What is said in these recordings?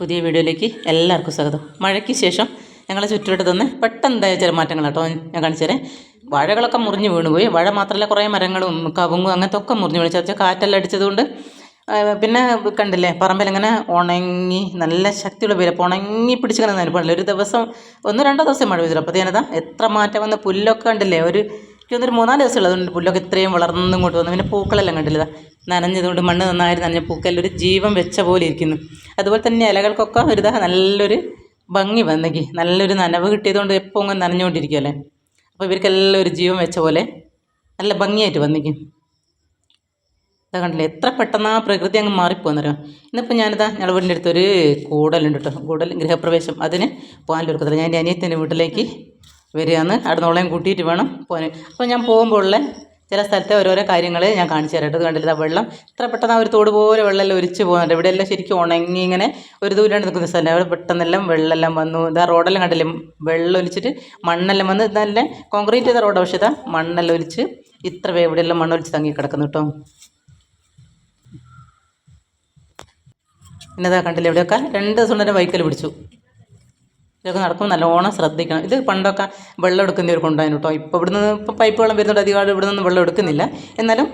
പുതിയ വീഡിയോയിലേക്ക് എല്ലാവർക്കും സ്വാഗതം. മഴയ്ക്ക് ശേഷം ഞങ്ങളെ ചുറ്റുവട്ടത്തുനിന്ന് പെട്ടെന്ന് ചില മാറ്റങ്ങൾ കേട്ടോ. ഞാൻ കാണിച്ചു തരാം. വാഴകളൊക്കെ മുറിഞ്ഞ് വീണുപോയി വാഴ മാത്രമല്ല കുറേ മരങ്ങളും കവുങ്ങും അങ്ങനത്തെ ഒക്കെ മുറിഞ്ഞ് വീണു. ചെറിയ കാറ്റെല്ലാം അടിച്ചതുകൊണ്ട് പിന്നെ കണ്ടില്ലേ പറമ്പിലിങ്ങനെ ഉണങ്ങി നല്ല ശക്തിയുള്ള വിരപ്പ് ഉണങ്ങി പിടിച്ചിങ്ങനെ നിലപ്പണില്ല ഒരു ദിവസം ഒന്നോ രണ്ടോ ദിവസം മഴ പെയ്തില്ല. അപ്പോൾ ഞാനതാ എത്ര മാറ്റം വന്ന പുല്ലൊക്കെ കണ്ടില്ലേ ഒരു എനിക്കൊന്നൊരു മൂന്നാൽ ദിവസം ഉള്ളത് അതുകൊണ്ട് പുല്ലൊക്കെ ഇത്രയും വളർന്നും ഇങ്ങോട്ട് വന്നു. പിന്നെ പൂക്കളെല്ലാം കണ്ടില്ലടാ നനഞ്ഞതുകൊണ്ട് മണ്ണ് നന്നായി നനഞ്ഞ പൂക്കെല്ലാം ഒരു ജീവൻ വെച്ച പോലെ ഇരിക്കുന്നു. അതുപോലെ തന്നെ ഇലകൾക്കൊക്കെ ഒരു നല്ലൊരു ഭംഗി വന്നെങ്കിൽ നല്ലൊരു നനവ് കിട്ടിയതുകൊണ്ട് എപ്പോൾ ഇങ്ങനെ നനഞ്ഞുകൊണ്ടിരിക്കുമല്ലേ അപ്പോൾ ഇവർക്കെല്ലാം ഒരു ജീവൻ വെച്ച പോലെ നല്ല ഭംഗിയായിട്ട് വന്നിക്കും ഇതാ കണ്ടില്ലേ? എത്ര പെട്ടെന്ന് ആ പ്രകൃതി അങ്ങ് മാറിപ്പോന്നറിയോ? ഇന്നിപ്പോൾ ഞാനിതാ ഞങ്ങളുടെ വീടിന്റെ അടുത്തൊരു കൂടലുണ്ട് കേട്ടോ. കൂടൽ ഗൃഹപ്രവേശം. അതിന് പോകാൻ കൊടുക്കത്തില്ല ഞാൻ എന്റെ അനിയത്തിന്റെ വീട്ടിലേക്ക് വരികയാണ്. അവിടെ നോളെയും കൂട്ടിയിട്ട് വേണം പോകാൻ അപ്പോൾ ഞാൻ പോകുമ്പോൾ ഉള്ള ചില സ്ഥലത്തെ ഓരോരോ കാര്യങ്ങൾ ഞാൻ കാണിച്ചു തരാം ഇത് കണ്ടില്ല? വെള്ളം. ഇത്ര പെട്ടെന്ന് ആ ഒരു തോട് പോലെ വെള്ളമെല്ലാം ഒരിച്ച് പോകുന്നുണ്ട്. ഇവിടെ എല്ലാം ശരിക്കും ഉണങ്ങി ഇങ്ങനെ ഒരു ദൂരം നിൽക്കുന്ന സ്ഥലം. അവിടെ പെട്ടെന്നെല്ലാം വെള്ളമെല്ലാം വന്നു. ഇതാ റോഡെല്ലാം കണ്ടില്ലേ? വെള്ളം ഒലിച്ചിട്ട് മണ്ണെല്ലാം വന്ന് നല്ല കോൺക്രീറ്റ് ചെയ്ത റോഡ്. പക്ഷേ ഇതാ മണ്ണെല്ലാം ഒലിച്ച് ഇത്ര എവിടെയെല്ലാം മണ്ണൊലിച്ച് തങ്ങി കിടക്കുന്നു കേട്ടോ. പിന്നെതാ കണ്ടില്ല? ഇവിടെയൊക്കെ രണ്ട് ദിവസം തന്നെ വൈക്കൽ പിടിച്ചു. ഇതൊക്കെ നടക്കുമ്പോൾ നല്ലോണം ശ്രദ്ധിക്കണം. ഇത് പണ്ടൊക്കെ വെള്ളം എടുക്കുന്നവർ കൊണ്ടുപോയിരുന്നു കേട്ടോ ഇപ്പോൾ ഇവിടുന്ന് ഇപ്പോൾ പൈപ്പ് വെള്ളം വരുന്നുണ്ട്. അധികമായിട്ട് ഇവിടെ നിന്ന് വെള്ളം എടുക്കുന്നില്ല. എന്നാലും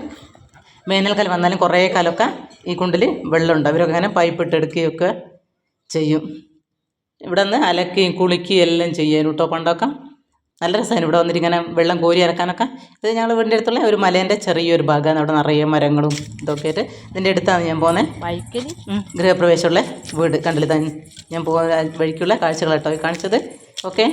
വേനൽക്കാലം വന്നാലും കുറേ കാലമൊക്കെ ഈ കുണ്ടിൽ വെള്ളമുണ്ട് അവരൊക്കെ അങ്ങനെ പൈപ്പ് ഇട്ട് എടുക്കുകയൊക്കെ ചെയ്യും. ഇവിടെ നിന്ന് അലക്കുകയും കുളിക്കുകയും എല്ലാം ചെയ്യാനും കേട്ടോ പണ്ടൊക്കെ. നല്ല രസമാണ് ഇവിടെ വന്നിട്ട് ഇങ്ങനെ വെള്ളം കോരി ഇറക്കാനൊക്കെ. ഇത് ഞങ്ങൾ വീടിന്റെ അടുത്തുള്ള ഒരു മലേന്റെ ചെറിയൊരു ഭാഗമാണ്. അവിടെ നിറയെ മരങ്ങളും ഇതൊക്കെ ആയിട്ട് ഇതിന്റെ അടുത്താണ് ഞാൻ പോകുന്നത് ഗൃഹപ്രവേശമുള്ള വീട്. കണ്ടില്ല? ഞാൻ പോകുന്ന വഴിക്കുള്ള കാഴ്ചകളാട്ടോ കാണിച്ചത്. ഓക്കെ.